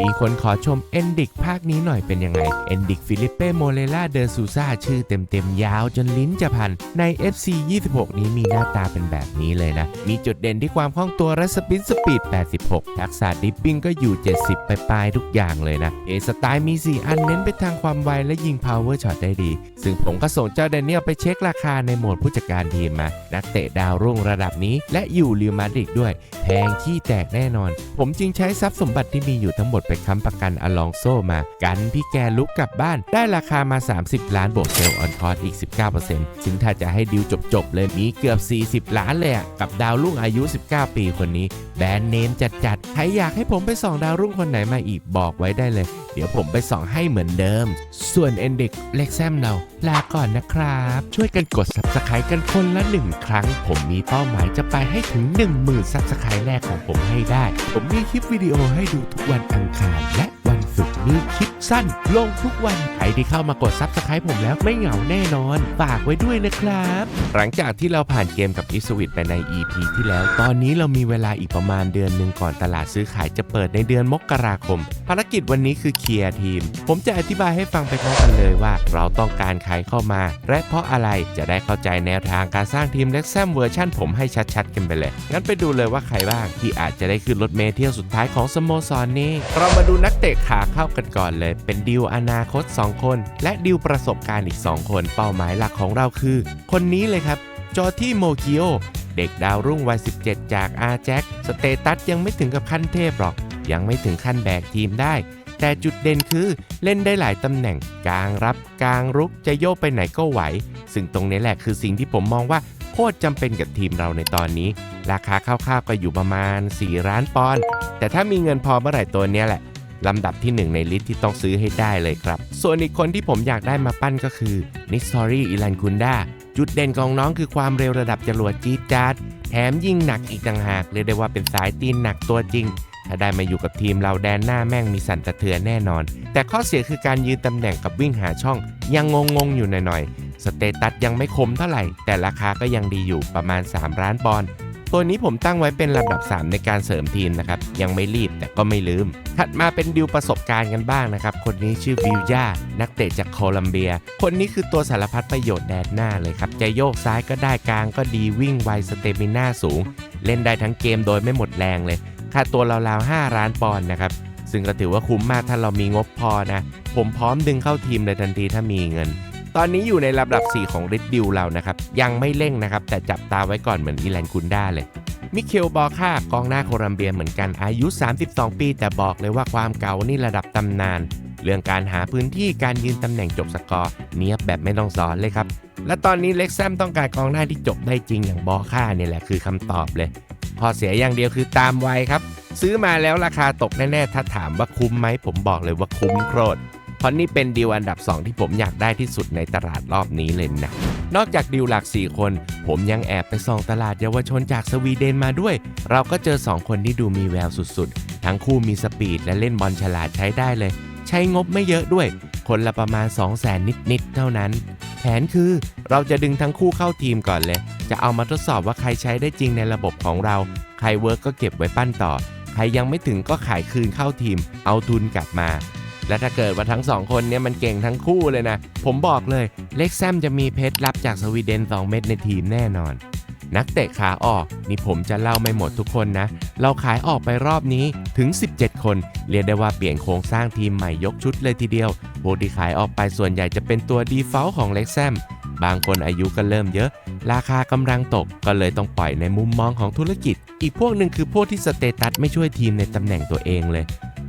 มีคนขอชมเอนดิกภาคนี้หน่อยเป็นยังไงเอนดิกฟิลิปเป้โมเลล่าเดอซูซาชื่อเต็มๆยาวจนลิ้นจะพัน ใน FC 26 นี้มีหน้าตาเป็นแบบนี้เลยนะ มีจุดเด่นที่ความคล่องตัวและสปินสปีด 86 ทักษะดิปปิ้งก็อยู่ 70 ไปปลายทุกอย่างเลยนะเอสไตล์มี 4 อันเน้นไปทางความไวและยิงพาวเวอร์ช็อตได้ดี ซึ่งผมก็ส่งเจ้าแดนเนียลไปเช็คราคาในโหมดผู้จัดการทีมมา นักเตะดาวรุ่งระดับนี้ และอยู่เรียวมาดริดด้วย แพงขี้แตกแน่นอน ผมจึงใช้ทรัพย์สมบัติที่มีอยู่ทั้งหมดไปค้ำประกันอลองโซมา กันพี่แกลุกกลับบ้าน ได้ราคามา 30 ล้านบวกเซลล์ออนคอร์สอีก 19%ซึ่งถ้าจะให้ดิวจบๆ เลยมีเกือบ 40 ล้านเลยอะกับดาวรุ่งอายุ 19 ปีคนนี้ แบรนด์เนมจัดๆใครอยากให้ผมไปส่องดาวรุ่งคนไหนมาอีกบอกไว้ได้เลย เดี๋ยวผมไปส่องให้เหมือนเดิม ส่วนเอนเด็กเล็กแซมเราลาก่อนนะครับ ช่วยกันกด subscribe กันคนละหนึ่งครั้ง ผมมีเป้าหมายจะไปให้ถึง 10,000 subscribe แรกของผมให้ได้ ผมมีคลิปวิดีโอให้ดูทุกวันอังคารและวั นุกมีคลิปสั้น ลงทุกวัน ใครที่เข้ามากด subscribe ผมแล้วไม่เหงาแน่นอน ฝากไว้ด้วยนะครับ หลังจากที่เราผ่านเกมกับอิสวิตไปใน EP ที่แล้ว ตอนนี้เรามีเวลาอีกประมาณเดือนหนึ่งก่อนตลาดซื้อขายจะเปิดในเดือนมกราคม ภารกิจวันนี้คือเคลียร์ทีม ผมจะอธิบายให้ฟังไปพร้อมกันเลยว่า เราต้องการใครเข้ามา และเพราะอะไรจะได้เข้าใจแนวทางการสร้างทีมเล็กแซมเวอร์ชั่นผมให้ชัดๆกันไปเลย งั้นไปดูเลยว่าใครบ้างที่อาจจะได้ขึ้นรถเมล์เที่ยวสุดท้ายของสโมสรนี้ เรามาดูนักเตะขาเข้ากันก่อนเลย เป็นดิวอนาคต 2 คน และดิวประสบการณ์อีก 2 คน เป้าหมายหลักของเราคือ คนนี้เลยครับ จอที่โมคิโอ เด็กดาวรุ่งวัย 17 จากอาแจ็คสเตตัสยังไม่ถึงกับขั้นเทพหรอก ยังไม่ถึงขั้นแบกทีมได้ แต่จุดเด่นคือเล่นได้หลายตำแหน่ง กลางรับ กลางรุกจะโยกไปไหนก็ไหว ซึ่งตรงนี้แหละคือสิ่งที่ผมมองว่าโคตรจำเป็นกับทีมเราในตอนนี้ ราคาคร่าวๆก็อยู่ประมาณ 4 ล้านปอนด์แต่ถ้ามีเงินพอเมื่อไหร่ตัวนี้แหละ ลำดับที่ 1 ในลิสต์ที่ต้องซื้อให้ได้เลยครับ ส่วนอีกคนที่ผมอยากได้มาปั้นก็คือนิสซอรี่อิลันคุนดาจุดเด่นของน้องคือความเร็วระดับจรวดจี๊ดจ๊าดแถมยิ่งหนักอีกต่างหากเรียกได้ว่าเป็นสายตีนหนักตัวจริง ถ้าได้มาอยู่กับทีมเราแดนหน้าแม่งมีสั่นสะเทือนแน่นอน แต่ข้อเสียคือการยืนตำแหน่งกับวิ่งหาช่อง ยังงงๆอยู่หน่อยๆสเตตัสยังไม่คมเท่าไหร่ แต่ราคาก็ยังดีอยู่ประมาณ 3 ล้านปอนด์ ตัวนี้ผมตั้งไว้เป็นลำดับ 3 ในการเสริมทีมนะครับ ยังไม่รีบแต่ก็ไม่ลืม ถัดมาเป็นดิวประสบการณ์กันบ้างนะครับ คนนี้ชื่อวิลยานักเตะจากโคลัมเบีย คนนี้คือตัวสารพัดประโยชน์แดนหน้าเลยครับ จะโยกซ้ายก็ได้กลางก็ดีวิ่งไวสเตมิน่าสูง เล่นได้ทั้งเกมโดยไม่หมดแรงเลย ค่าตัวราวๆ5ล้านปอนด์นะครับซึ่งก็ถือว่าคุ้มมากถ้าเรามีงบพอนะ ผมพร้อมดึงเข้าทีมเลยทันทีถ้ามีเงิน ตอนนี้อยู่ในลำดับ 4 ของริดดิวเรานะครับ ยังไม่เร่งนะครับ แต่จับตาไว้ก่อนเหมือนอีแลนคุนด้าเลย มิเคลบอค่ากองหน้าโคลัมเบียเหมือนกันอายุ 32 ปี แต่บอกเลยว่าความเก่านี่ระดับตำนาน เรื่องการหาพื้นที่การยืนตำแหน่งจบสกอร์เนียบแบบไม่ต้องสอนเลยครับ และตอนนี้เล็กแซมต้องการกองหน้าที่จบได้จริงอย่างบอค่าเนี่ยแหละคือคำตอบเลยพอเสียอย่างเดียวคือตามวัยครับ ซื้อมาแล้วราคาตกแน่ๆ ถ้าถามว่าคุ้มไหมผมบอกเลยว่าคุ้มโคตร เพราะนี่เป็นดีลอันดับ 2 ที่ผมอยากได้ที่สุดในตลาดรอบนี้เลยนะ นอกจากดีลหลัก 4 คน ผมยังแอบไปส่องตลาดเยาวชนจากสวีเดนมาด้วย เราก็เจอ 2 คนที่ดูมีแววสุดๆ ทั้งคู่มีสปีดและเล่นบอลฉลาดใช้ได้เลย ใช้งบไม่เยอะด้วย คนละประมาณ 2 0 0แสนนิดๆ เท่านั้น แผนคือเราจะดึงทั้งคู่เข้าทีมก่อนเลย จะเอามาทดสอบว่าใครใช้ได้จริงในระบบของเรา ใครเวิร์กก็เก็บไว้ปั้นต่อ ใครยังไม่ถึงก็ขายคืนเข้าทีม เอาทุนกลับมา และถ้าเกิดว่าทั้งสองคนเนี้ยมันเก่งทั้งคู่เลยนะ ผมบอกเลยเล็กแซมจะมีเพชรลับจากสวีเดน 2 เม็ดในทีมแน่นอน นักเตะขาออกนี่ผมจะเล่าไม่หมดทุกคนนะ เราขายออกไปรอบนี้ถึง 17 คน เรียกได้ว่าเปลี่ยนโครงสร้างทีมใหม่ยกชุดเลยทีเดียวพวกที่ขายออกไปส่วนใหญ่จะเป็นตัวดีเฟลของเล็กแซมบางคนอายุก็เริ่มเยอะ ราคากำลังตกก็เลยต้องปล่อยในมุมมองของธุรกิจ อีกพวกหนึ่งคือพวกที่สเตตัสไม่ช่วยทีมในตำแหน่งตัวเองเลย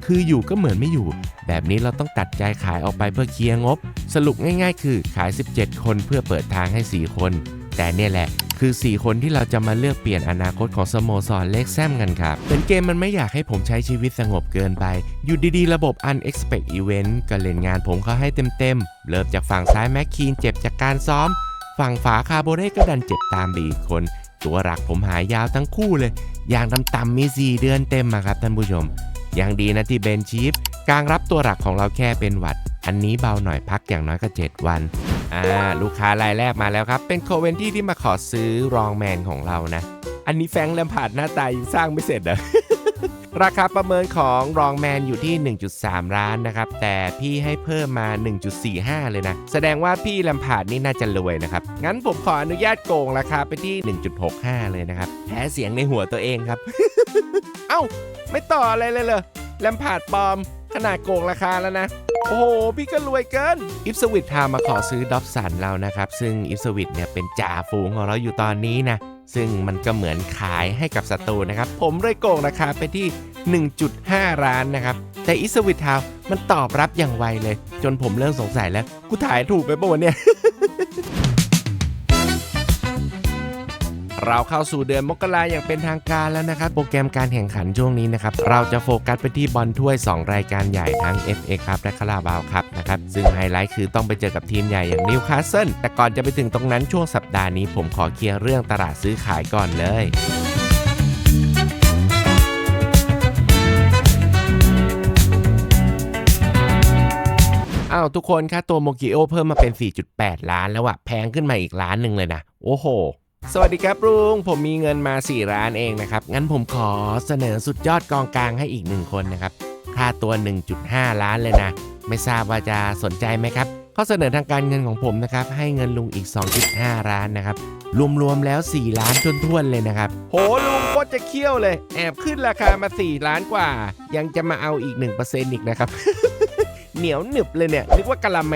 คืออยู่ก็เหมือนไม่อยู่ แบบนี้เราต้องตัดใจขายออกไปเพื่อเคลียร์งบ สรุปง่ายๆ คือขาย 17 คนเพื่อเปิดทางให้ 4 คน แต่เนี่ยแหละคือ 4 คนที่เราจะมาเลือกเปลี่ยนอนาคตของสโมสรเล็กแซมกันครับเป็นเกมมันไม่อยากให้ผมใช้ชีวิตสงบเกินไป อยู่ดีๆ ระบบ unexpected event ก็เล่นงานผมเขาให้เต็มๆ เริ่มจากฝั่งซ้ายแม็กคีนเจ็บจากการซ้อม ฝั่งฝาคาโบเร่ก็ดันเจ็บตามไปอีกคน ตัวหลักผมหายยาวทั้งคู่เลย อย่างต่ำๆมี 4 เดือนเต็มอะครับท่านผู้ชม ยังดีนะที่เบนชีฟกลางรับตัวหลักของเราแค่เป็นหวัด อันนี้เบาหน่อยพักอย่างน้อยก็ 7 วัน อ่า ลูกค้ารายแรกมาแล้วครับ เป็นโคเวนที่ที่มาขอซื้อรองแมนของเรานะ อันนี้แฟงแลมพาดหน้าตายังสร้างไม่เสร็จเหรอ ราคาประเมินของรองแมนอยู่ที่ 1.3 ล้านนะครับ แต่พี่ให้เพิ่มมา 1.45 เลยนะ แสดงว่าพี่ลำผาดนี่น่าจะรวยนะครับ งั้นผมขออนุญาตโกงราคาไปที่ 1.65 เลยนะครับ แพ้เสียงในหัวตัวเองครับ เอ้า ไม่ต่ออะไรเลยเหรอแลมผาดปลอม ขนาดโกงราคาแล้วนะโอ้โห พี่ก็รวยเกิน อิฟสวิตทามาขอซื้อดอบสันเรานะครับ ซึ่งอิฟสวิตเนี่ยเป็นจ่าฝูงของเราอยู่ตอนนี้นะซึ่งมันก็เหมือนขายให้กับศัตรูนะครับ ผมเลยโกงราคาไปที่ 1.5ล้านนะครับ แต่อิสวิตทาวมันตอบรับอย่างไวเลย จนผมเริ่มสงสัยแล้ว กูถ่ายถูกไปปะวะเนี่ย เราเข้าสู่เดือนมกราอย่างเป็นทางการแล้วนะครับ โปรแกรมการแข่งขันช่วงนี้นะครับ เราจะโฟกัสไปที่บอลถ้วย 2 รายการใหญ่ทั้ง FA ครับและคาราบาวครับนะครับ ซึ่งไฮไลท์คือต้องไปเจอกับทีมใหญ่อย่างนิวคาสเซิลแต่ก่อนจะไปถึงตรงนั้นช่วงสัปดาห์นี้ผมขอเคลียร์เรื่องตลาดซื้อขายก่อนเลยอ้าวทุกคนค่าตัวโมกิโอเพิ่มมาเป็น 4.8 ล้านแล้วอะแพงขึ้นมาอีกล้านหนึ่งเลยนะ โอ้โห สวัสดีครับลุงผมมีเงินมา 4 ล้านเองนะครับ งั้นผมขอเสนอสุดยอดกองกลางให้อีกหนึ่งคนนะครับค่าตัว 1.5 ล้านเลยนะ ไม่ทราบว่าจะสนใจไหมครับข้อเสนอทางการเงินของผมนะครับ ให้เงินลุงอีก 2.5 ล้านนะครับ รวมๆแล้ว 4 ล้านจนท้วนเลยนะครับ โหลุงโคตรจะเคี่ยวเลย แอบขึ้นราคามา 4 ล้านกว่า ยังจะมาเอาอีก 1%อีกนะครับ เหนียวหนึบเลยเนี่ยนึกว่ากะละแม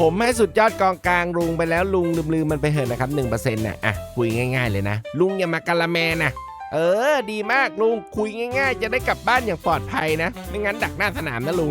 ผมให้สุดยอดกองกลางลุงไปแล้วลุงลืมๆมันไปเถอะนะครับ1%น่ะอะคุยง่าย ๆ เลยนะ ลุงอย่ามากะละแมนะเออ ดีมากลุงคุยง่าย ๆ จะได้กลับบ้านอย่างปลอดภัยนะ ไม่งั้นดักหน้าสนามนะลุง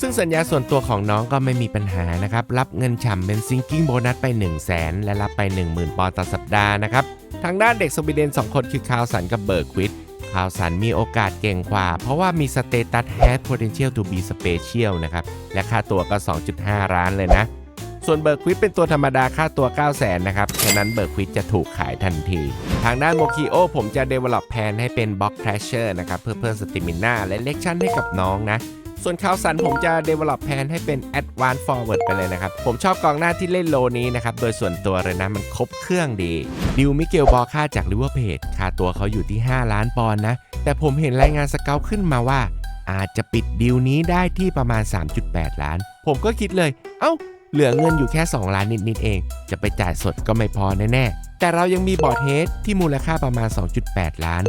ซึ่งสัญญาส่วนตัวของน้องก็ไม่มีปัญหานะครับ รับเงินฉ่ำเป็นซิงกิ้งโบนัสไป 1 0 0 0 0แสนและรับไป 10,000 ปอนด์ต่อสัปดาห์นะครับ ทางด้านเด็กสวีเดน 2 คนคือคาวสันกับเบิร์กควิด ข่าวสันมีโอกาสเก่งกว่า เพราะว่ามีสเตตัส has potential to be special นะครับ และค่าตัวก็ 2.5 ล้านเลยนะ ส่วนเบิร์ควิดเป็นตัวธรรมดาค่าตัว 9 0 0 0 0นนะครับ ฉะนั้นเบิร์ควิดจะถูกขายทันที ทางด้านโมคิโอผมจะ develop แพนให้เป็นบล็อก r รชเชอร์นะครับ เพื่อเพิ่มสติมิน่าและเลคชั่นให้กับน้องนะ ส่วนคาวสันผมจะ develop แพนให้เป็น advance forward ไปเลยนะครับ ผมชอบกองหน้าที่เล่นโลนี้นะครับ โดยส่วนตัวเลยนะ มันครบเครื่องดี ดิวมิเกลบอค่าจากลิเวอร์เพจค่าตัวเขาอยู่ที่ 5 ล้านปอนด์นะ แต่ผมเห็นรายงานสเกลขึ้นมาว่า อาจจะปิดดิวนี้ได้ที่ประมาณ 3.8 ล้าน ผมก็คิดเลย เอ้า เหลือเงินอยู่แค่ 2 ล้านนิด ๆ เอง จะไปจ่ายสดก็ไม่พอแน่ ๆ แต่เรายังมีบอร์ดเฮดที่มูลค่าประมาณ 2.8 ล้าน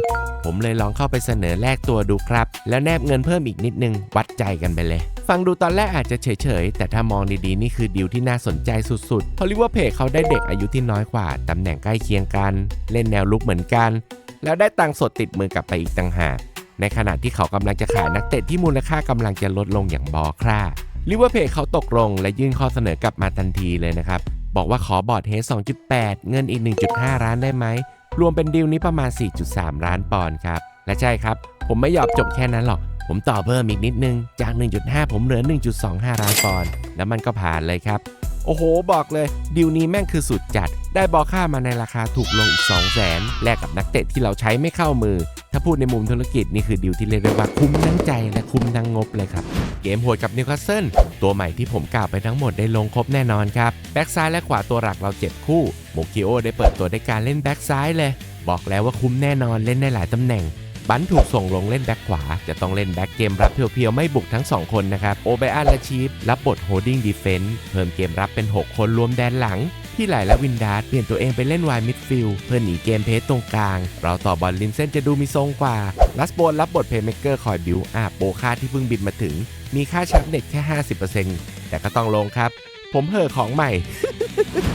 ผมเลยลองเข้าไปเสนอแลกตัวดูครับ แล้วแนบเงินเพิ่มอีกนิดนึง วัดใจกันไปเลย ฟังดูตอนแรกอาจจะเฉย ๆ แต่ถ้ามองดี ๆ นี่คือดีลที่น่าสนใจสุด ๆ เพราะลิเวอร์เพจเขาได้เด็กอายุที่น้อยกว่า ตำแหน่งใกล้เคียงกัน เล่นแนวลุกเหมือนกัน แล้วได้ตังสดติดมือกลับไปอีกต่างหากในขณะที่เขากำลังจะขายนักเตะที่มูลค่ากำลังจะลดลงอย่างบอคร่า ลิเวอร์เพจเขาตกลง และยื่นข้อเสนอกลับมาทันทีเลยนะครับ บอกว่าขอบอร์ดเฮด2.8 เงินอีก 1.5 ล้านได้ไหม รวมเป็นดีลนี้ประมาณ 4.3 ล้านปอนด์ครับ และใช่ครับ ผมไม่ยอมจบแค่นั้นหรอก ผมต่อเพิ่มอีกนิดนึง จาก 1.5 ผมเหลือ 1.25 ล้านปอนด์แล้วมันก็ผ่านเลยครับ โอ้โห บอกเลยดีลนี้แม่งคือสุดจัด ได้บอค่ามาในราคาถูกลงอีก 2 0 0แสนแลกกับนักเตะที่เราใช้ไม่เข้ามือาพูดในมุมธุรกิจนี่คือดีลที่เรียกได้ว่าคุ้มทั้งใจและคุ้มทั้งงบเลยครับ เกมโหดกับนิวคาสเซิลตัวใหม่ที่ผมกล่าวไปทั้งหมดได้ลงครบแน่นอนครับ แบ็กซ้ายและขวาตัวหลักเรา 7 คู่โมกิโอได้เปิดตัวด้วยการเล่นแบ็กซ้ายเลย บอกแล้วว่าคุ้มแน่นอนเล่นได้หลายตำแหน่งบันถูกส่งลงเล่นแบ็กขวา จะต้องเล่นแบ็กเกมรับเพียวๆ ไม่บุกทั้ง 2 คนนะครับ โอเบอันและชีฟรับบทโฮดดิ้งดีเฟนส์เพิ่มเกมรับเป็น 6 คนรวมแดนหลัง ที่ไหลและวินดาร์ดเปลี่ยนตัวเองไปเล่นวายมิดฟิลด์เพื่อหนีเกมเพสตรงกลาง เราต่อบอลริมเส้นจะดูมีทรงกว่าลัสโบนรับบทเพย์เมกเกอร์คอยบิวอาโปค่าที่เพิ่งบินมาถึง มีค่าชักเน็ตแค่ 50%แต่ก็ต้องลงครับ ผมเห่อของใหม่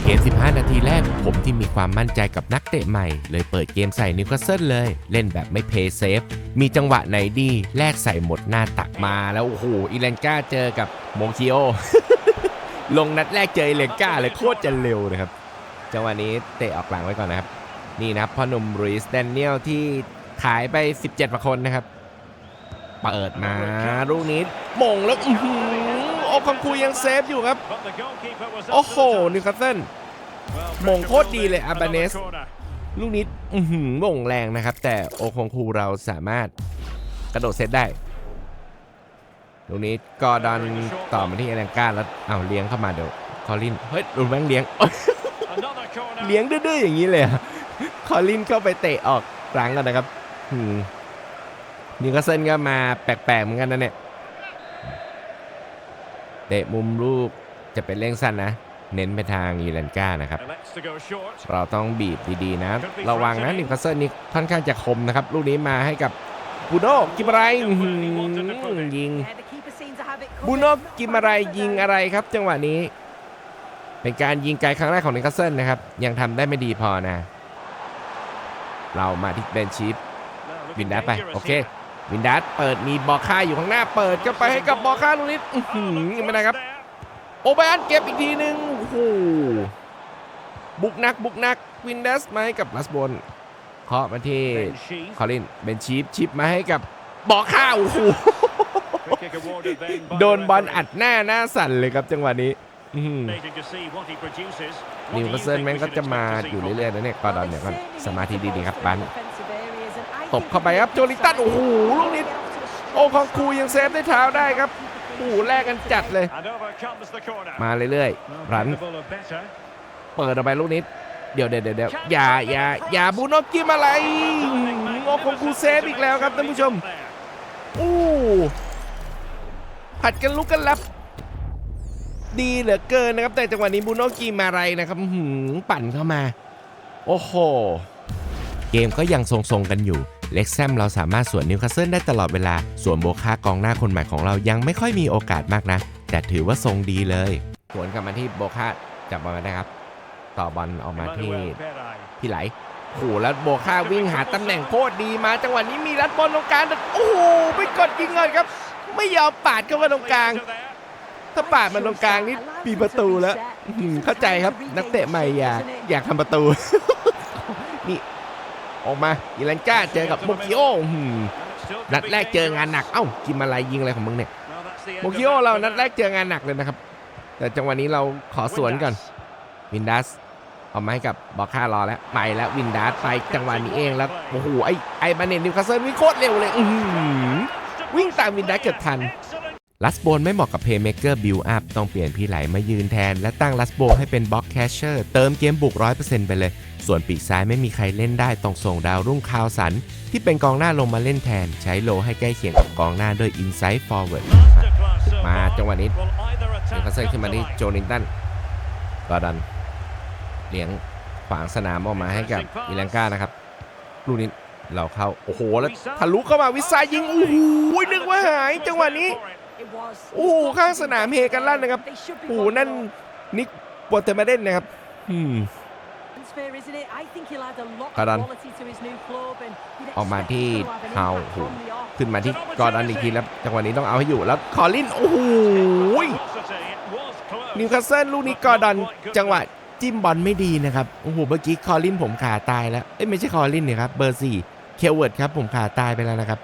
เกม 15 นาทีแรก ผมที่มีความมั่นใจกับนักเตะใหม่ เลยเปิดเกมใส่นิวคาสเซิลเลย เล่นแบบไม่เพย์เซฟ มีจังหวะไหนดี แลกใส่หมดหน้าตักมาแล้ว โอ้โหอีเลนก้าเจอกับโมคิโอ ลงนัดแรกเจอเลนก้าเลยโคตรจะเร็วนะครับ จังหวะนี้เตะออกหลังไว้ก่อนนะครับ นี่นะครับพ่อหนุ่มรุยส์แดเนียลที่ขายไป 17ประคนนะครับ เปิดมาลูกนี้มงแล้วอื้อหือโอคังคูยังเซฟอยู่ครับ โอ้โหนิวคาสเซิลมงโคตรดีเลยอาบาเนส ลูกนี้อื้อหือมงแรงนะครับ แต่โอคงคูเราสามารถกระโดดเซตได้ ลูกนี้กอดอนต่อมาที่เอเลนก้าแล้วเอาเลี้ยงเข้ามาเดี๋ยวคอลินเฮ้ยรุนแบงเลี้ยงเลี้ยงดื้อๆอย่างนี้เลยคอลลินเข้าไปเตะออกหลังกันนะครับนิวคาสเซิลก็มาแปลกๆเหมือนกันนะเนี่ยเตะมุมลูกจะเป็นเล่งสั้นนะ เน้นไปทางอีแลนก้านะครับ เราต้องบีบดีๆนะ ระวังนะนิวคาสเซิลนี่ค่อนข้างจะคมนะครับ ลูกนี้มาให้กับ บูโน่กิมอะไรอื้อหือยิง Yeah, the keeper seems to have it บู covered. โน่กิมอะไรยิงอะไรครับ จังหวะนี้ เป็นการยิงไกลครั้งแรกของนิวคาสเซิลนะครับ ยังทำได้ไม่ดีพอนะ เรามาที่เบนชีฟ Now วิน looking ดัสไป dangerous โอเค here. วินดัสเปิดมีบอค่าอยู่ข้างหน้าเปิดเข้าไปให้กับบอค่าลูกนี้อื้อหือ Oh, ยัง look ไม่ได้ครับ there. โอเบอันเก็บอีกทีหนึ่งโอ้โหบุกนักบุกนักวินดัสมาให้กับลัสบน เคาะมาที่ Ben Sheaf. คอลินเบนชีฟชิปมาให้กับบอค่าโอ้โห Free kick awarded then by โด the นบอล referee. อัดหน้าหน้าสั่นเลยครับจังหวะนี้อื้อหือ Waiting to see what he produces. What นิว do คา you สเซิล think แม่ง we ก็ should จะมา expect to see อยู่ from เรื่อยๆนะเนี่ยกอดอนเนี่ยก็สมาธิดีๆครับบัน Defensive areas, and I ตบ think เข้าไปครับโจลิงตันโอ้โหลูกนี้โอ้ของครูยังเซฟด้วยเท้าได้ครับโอ้โหแลกกันจัดเลย And over comes the corner. มาเรื่อย Well, ๆรัน capable of better. เปิดออกไปลูกนี้ เดี๋ยวเดี๋ยวเดี๋ยวอย่าอย่าอย่าบูโนกิมอะไรงอของครูเซฟอีกแล้วครับท่านผู้ชมอู้ผัดกันลุกกันรับดีเหลือเกินนะครับ แต่จังหวะนี้บูโนกีมาไรนะครับหือปั่นเข้ามา โอ้โห เกมก็ยังทรงๆกันอยู่เล็กแซมเราสามารถสวนนิวคาสเซิลได้ตลอดเวลา ส่วนโบคากองหน้าคนใหม่ของเรายังไม่ค่อยมีโอกาสมากนะ แต่ถือว่าทรงดีเลย สวนกลับมาที่โบคาจับบอลมาได้ครับ ต่อบอลออกมาที่ Emmanuel Perai. พี่ไหลโอ้โหแล้วโบค่าวิ่งหาตำแหน่งโคตรดีมา จังหวะนี้มีรัดบอลตรงกลางแต่โอ้โหไปกดยิงเลยครับ ไม่ยอมปาดเข้ามาตรงกลาง Into there. ถ้าปาดมันตรงกลางนี่ปีประตูแล้วอื้อหือเข้าใจครับนักเตะใหม่อยากอยากทำประตูนี่ออกมาอีลันก้าเจอกับโมกิโออื้อหือ And it's still นัด could be แรกเจองาน dangerous. หนักเอ้ากินอะไรยิงอะไรของมึงเนี่ย Well, that's the end โม of กิโอ that เรา for นัด now. แรกเจองานหนักเลยนะครับ แต่จังหวะนี้เราขอสวนก่อนวินดัส เอามาให้กับบอค่ารอแล้วไปแล้ววินดัสไปจังหวะนี้เองแล้วโอ้โหไอไอบาเนตนิวคาสเซิลวิ่งโคตรเร็วเลยวิ่งตามวินดัสเกือบทันลัสโบนไม่เหมาะกับเพย์เม k เกอร์บิลอัพต้องเปลี่ยนพี่ไหลมายืนแทน และตั้งลัสโบให้เป็นบล็อกแคชเชอร์เติมเกมบุก 100%ไปเลย ส่วนปีกซ้ายไม่มีใครเล่นได้ต้องส่งดาวรุ่งคาวสัน ที่เป็นกองหน้าลงมาเล่นแทน ใช้โลให้ใกล้เคียงกับกองหน้าด้วยอินไซ e ์ฟอร์เวิร์ดมาจังหวะนี้นิวคาสเซิลขึ้นมาที่โจลิงตันกอดัน เลี้ยงขวางสนามออกมาให้กับอีแลงกานะครับลูกนี้เราเข้าโอ้โหแล้วทะลุเข้ามาวิซายิงโอ้โหนึกว่าหายจังหวะนี้ It was. โอ้โหข้างสนามเฮกันลั่นนะครับ They should be โอ้โห one นั่น goal. นิกโปรเตมาเดนนะครับอืม It's fair, isn't it? I think he'll add a lot of Karan. quality to his new club and you'd ออกมา expect ที่ him to have an เฮา impact โอ้โห from the off. ขึ้นมาที่กอร์ดอนอีกทีแล้วจังหวะนี้ต้องเอาให้อยู่แล้วคอลินโอ้โหนิวคาสเซิลลูกนี้กอร์ดอนจังหวะ จิ้มบอลไม่ดีนะครับ โอ้โห เมื่อกี้คอลินผมขาตายแล้ว เอ้ยไม่ใช่คอลินเนี่ยครับ เบอร์สี่เคลเวิร์ดครับผมขาตายไปแล้วนะครับ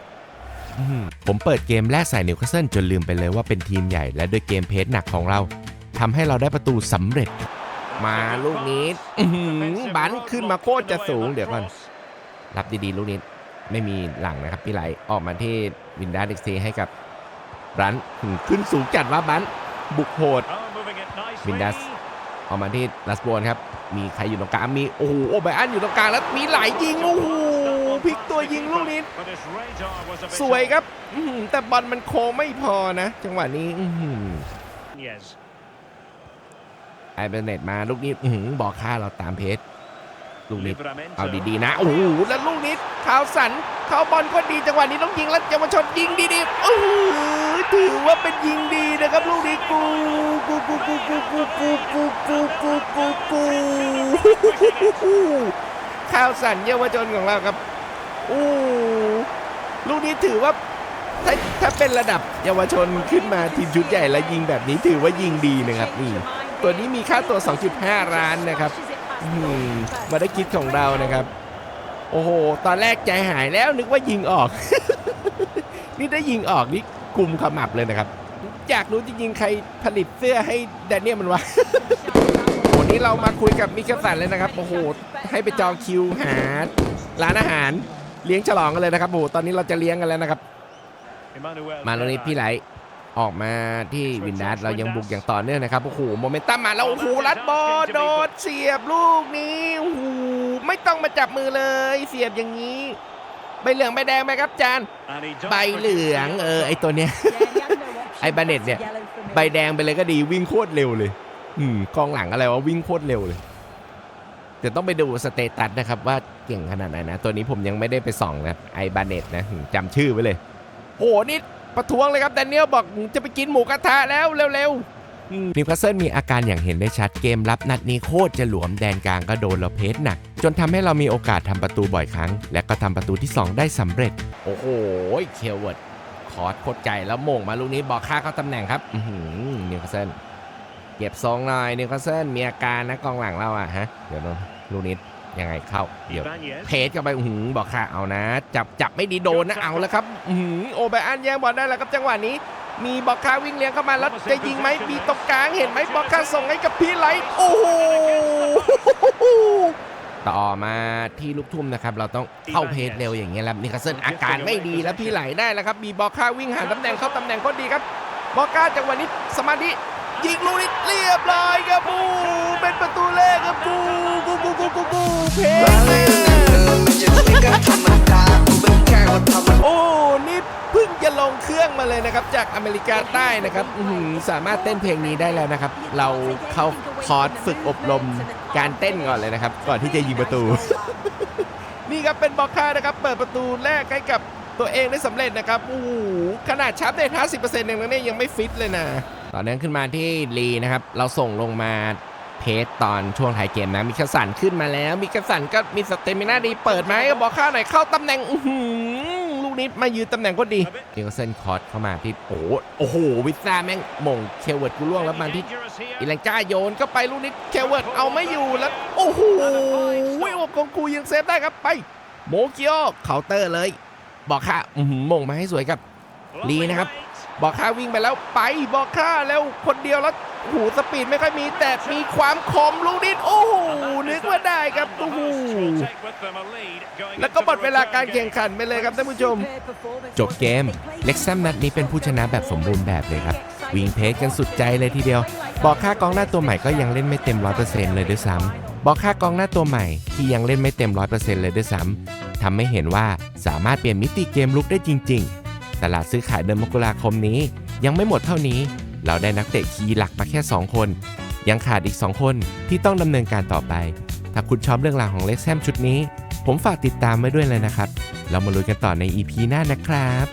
อื้อหือผมเปิดเกมแรกใส่นิวคาสเซิลจนลืมไปเลยว่าเป็นทีมใหญ่ และด้วยเกมเพจหนักของเราทำให้เราได้ประตูสำเร็จ มาลูกนี้อื้อหือบันขึ้นมาโคตรจะสูงเดี๋ยวก่อน รับดีๆ ลูกนี้ไม่มีหลังนะครับพี่ไหลออกมาที่วินดาดิกซีให้กับรันหืมขึ้นสูงจัดว่าบันบุกโหด Windas ออกมาที่ลัสโบนครับ มีใครอยู่ตรงกลาง มีโอ้โหโอไบอันอยู่ตรงกลางแล้วมีหลายยิง โอ้โหพลิกตัวยิงลูกนี้ สวยครับแต่บอลมันโค้งไม่พอนะ จังหวะนี้ไอเบเนตมาลูกนี้บอกค่าเราตามเพจลูกนี้เอาดีๆนะ โอ้โหแล้วลูกนี้ข่าวสันข่าวบอลก็ดีจังหวะนี้ต้องยิงแล้วเยาวชนยิงดีๆโอ้โห ถือว่าเป็นยิงดีนะครับลูกนี้กูกูกูกูกูกูกูกูกูกูกูกูข่าวสันเยาวชนของเราครับโอ้ลูกนี้ถือว่าถ้าถ้าเป็นระดับเยาวชนขึ้นมาทีมชุดใหญ่แล้วยิงแบบนี้ถือว่ายิงดีนะครับนี่ตัวนี้มีค่าตัว 2.5 ล้านนะครับอืมมาได้คิดของเรานะครับ โอ้โห ตอนแรกใจหายแล้วนึกว่ายิงออก นี่ได้ยิงออกนี่ กลุ่มขมับเลยนะครับ อยากรู้จริงๆ ใครผลิตเสื้อให้แดเนียลมันวะ วันนี้เรามาคุยกับมิเคลสันเลยนะครับ โอ้โห ให้ไปจองคิวหาร้านอาหารเลี้ยงฉลองกันเลยนะครับโอ้โหตอนนี้เราจะเลี้ยงกันแล้วนะครับ Emmanuel มาตรงนี้ Perai. พี่ไหลออกมาที่วินดัสเรายังบุกอย่างต่อเนื่องนะครับโอ้โหโมเมนตัมมาแล้วโอ้โหรัดบอลโดดเสียบลูกนี้โอ้โหไม่ต้องมาจับมือเลย เสียบอย่างนี้ ใบเหลืองใบแดงไหมครับจาน And he does ใบเหลืองเออไอตัวเนี้ยไอ้ Barnett เนี่ยใบแดงไปเลยก็ดีวิ่งโคตรเร็วเลย อืมกองหลังอะไรวะวิ่งโคตรเร็วเลยเดี๋ยวต้องไปดูสเตตัสนะครับว่าเก่งขนาดไหนนะ ตัวนี้ผมยังไม่ได้ไปส่องนะไอบาเน็ตนะอืมจำชื่อไว้เลยโอ้นี่ประท้วงเลยครับแดเนียลบอกจะไปกินหมูกระทะแล้วเร็วๆ นิวคาสเซิลมีอาการอย่างเห็นได้ชัดเกมรับนัดนี้โคตรจะหลวมแดนกลางก็โดนเราเพชรหนัก จนทำให้เรามีโอกาสทำประตูบ่อยครั้ง และก็ทำประตูที่ 2 ได้สำเร็จ โอ้โหเคลเวิร์ดคอร์สโคตรใจแล้วโมงมาลูกนี้บอกค่าเข้าตำแหน่งครับนิวคาสเซิลเก็บทรงหน่อยนิวคาสเซิลมีอาการนะกองหลังเราอะฮะเดี๋ยวลูกนี้ยังไงเข้าเดี๋ยวเพจเข้าไปหือบอกค่ะเอานะ จับจับไม่ดีโดนนะเอาแล้วครับอื้อหือโอไบอันแย่งบอลได้แล้วครับจังหวะนี้ มีบอกค่าวิ่งเลี้ยงเข้ามาแล้วจะยิงไหมมีตรงกลางเห็นไหมบอกค่าส่งให้กับพี่ไลท์โอ้โหต่อมาที่ลูกทุ่มนะครับ เราต้องเข้าเพจเร็วอย่างเงี้ยแล้วนิคาสเซิลอาการไม่ดีแล้วพี่ไหลได้แล้วครับมีบอกค่าวิ่งหาตำแหน่งเข้าตำแหน่งก็ดีครับบอกค่าจังหวะนี้สมาธิยิงลูกนี้เรียบร้อยครับบูเป็นประตูแรกครับบูบูบูบูบูบูเพจโอ้นี่ เพิ่งจะลงเครื่องมาเลยนะครับ จากอเมริกาใต้นะครับสามารถเต้นเพลงนี้ได้แล้วนะครับ เราเข้าคอร์สฝึกอบรมการเต้นก่อนเลยนะครับ ก่อนที่จะยิงประตู นี่ครับเป็นบอกค่านะครับ เปิดประตูแรกให้กับตัวเองได้สำเร็จนะครับโอ้โหขนาดชาร์ปเดท50%เองนะเนี่ยยังไม่ฟิตเลยนะต่อเนื่องขึ้นมาที่ลีนะครับ เราส่งลงมาเพจตอนช่วงท้ายเกมนะมีกระสันขึ้นมาแล้วมีกระสันก็มีสเตมิน่าดีเปิดไหมก็บอกค่าหน่อยเข้าตำแหน่ง อื้อหือ นี้มายืนตำแหน่งก็ดีเดียวเซนคอร์สเข้ามาที่โอ้โหโอ้โหวิซ่าแม่งหม่งเคลเวิร์ดกูล่วงแล้วมาที่ Dangerous here. อีแลงจ้าโยนก็ไปลูกนี้เคลเวิร์ดเอาไม่อยู่แล้วโอ้โหวิวของกูยังเซฟได้ครับไปโมเกียวเคาน์เตอร์เลย บอกค่าอื้อหือมงมาให้สวยกับลีนะครับ บอกค่าวิ่งไปแล้วไปบอกค่าแล้วคนเดียวแล้วหูสปีดไม่ค่อยมีแต่มีความคมลูกนิดโอ้โหนึกว่าได้ครับโอ้โหแล้วก็หมดเวลาการแข่งขันไปเลยครับท่านผู้ชม จบเกม เล็กซัมนัดนี้เป็นผู้ชนะแบบสมบูรณ์แบบเลยครับ วิ่งเพจกันสุดใจเลยทีเดียว บอกค่ากองหน้าตัวใหม่ก็ยังเล่นไม่เต็ม100%เปอร์เซ็นต์เลยด้วยซ้ำบอกค่ากองหน้าตัวใหม่ที่ยังเล่นไม่เต็ม100%เลยด้วยซ้ำทำให้เห็นว่าสามารถเปลี่ยนมิติเกมลุกได้จริง ๆ ตลาดซื้อขายเดือนมกราคมนี้ ยังไม่หมดเท่านี้ เราได้นักเตะคีย์หลักมาแค่ 2 คน ยังขาดอีก 2 คนที่ต้องดำเนินการต่อไป ถ้าคุณชอบเรื่องราวของเล็กแซมชุดนี้ ผมฝากติดตามไว้ด้วยเลยนะครับ เรามาลุยกันต่อใน EP หน้านะครับ